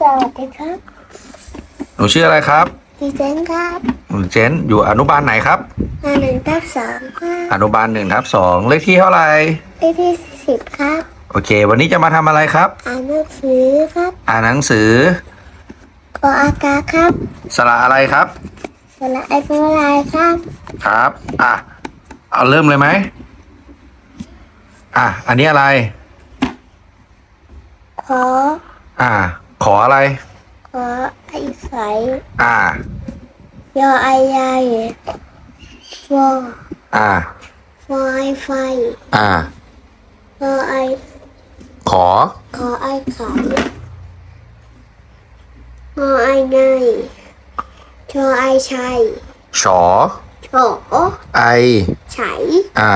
สวัสดีครับหนูชื่ออะไรครับดิฉันครับหนูเจนอยู่อนุบาลไหนครับมาหนึ่งทับสองครับอนุบาลหนึ่งทับสองเลขที่เท่าไหร่เลขที่สิบครับโอเค วันนี้จะมาทำอะไรครับ อ่านหนังสือครับอ่านหนังสือกออากาครับสระอะไรครับสระไอโฟลายครับครับอะเอาเริ่มเลยไหมอะอันนี้อะไรขออะ ขออะไร ขอไอใสอะยอไอใหญ่ฟออะฟอไอไฟอะฟอไอขอ ขอไอไข่งอไอไงชอไอชัยฉอโฉไอไฉอะ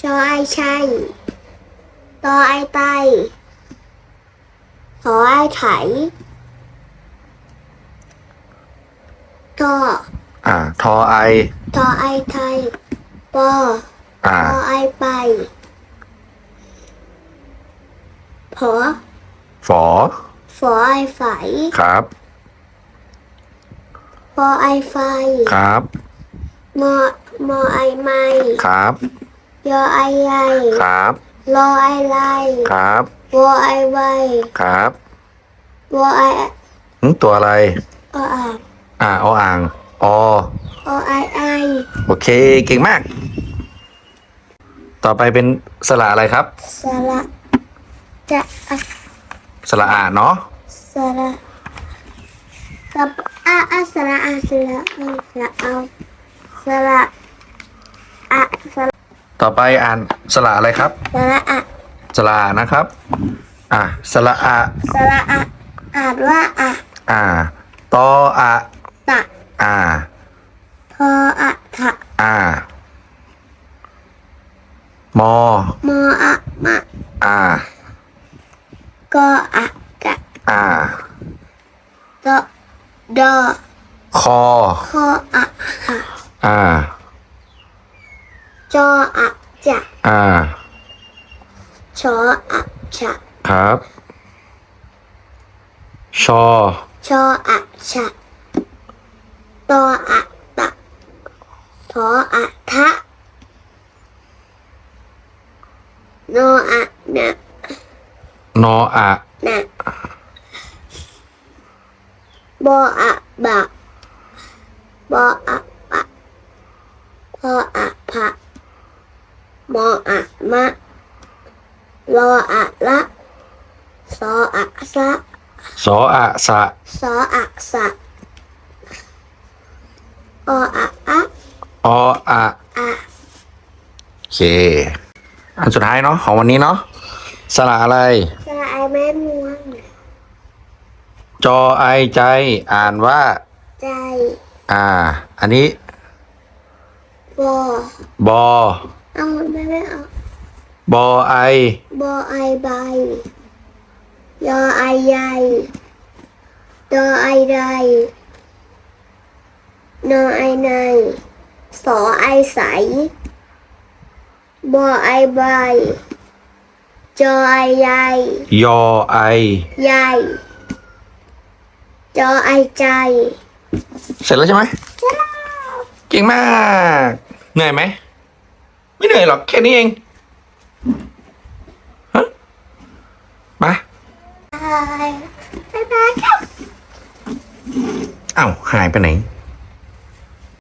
ชอไอชัยตอไอไต ขอไอไถตออะทอไอตอไอไทยปออะปอไอไปผอฝอ ฝอไอไฝครับ ปอไอไฟครับ มอมอไอไม้ครับ ยอไอใหญ่ครับ รอไอไลครับ วอไอไวครับวอไอหึตัวอะไรออ่างอะออ่างออไอไอโอเคเก่งมาก ต่อไปเป็นสระอะไรครับ สระจะอะสระอาเนาะสระกับอาอาสระอาสระอาสระเอาสระอะสระต่อไปอ่านสระอะไรครับ สระอะ สระอานะครับ อะสระอาสระอะอ่านว่าอะอ่าตออะตะอ่า พออะทะอ่ามอมออะมะอ่ากออะกะอ่าดอดอคอคออะค่ะอ่าจออะจะอ่า ชออะชะครับ ชอ ชออะชะตออะตะทออะทะโนอะนะนออะนะบออะบะบออะปะพออะพะมออะมะ รออะละสออะสะสออะสะสออะสะออะอะออะอะโอเค อันสุดท้ายเนาะของวันนี้เนาะสระอะไร สระไอแม่นวลจอไอใจ อ่านว่า ใจ อ่า อันนี้ บอบอเอาไม่ไม่เอา บอไอบอไอใบยอไอใหญ่ดอไอใดนอไอในสอไอใสบอไอใบจอไอใหญ่ยอไอใหญ่จอไอใจ เสร็จแล้วใช่ไหมเก่งมาก เหนื่อยไหม ไม่เหนื่อยหรอกแค่นี้เอง ฮะ มา บายบายครับ อ้าวหายไปไหน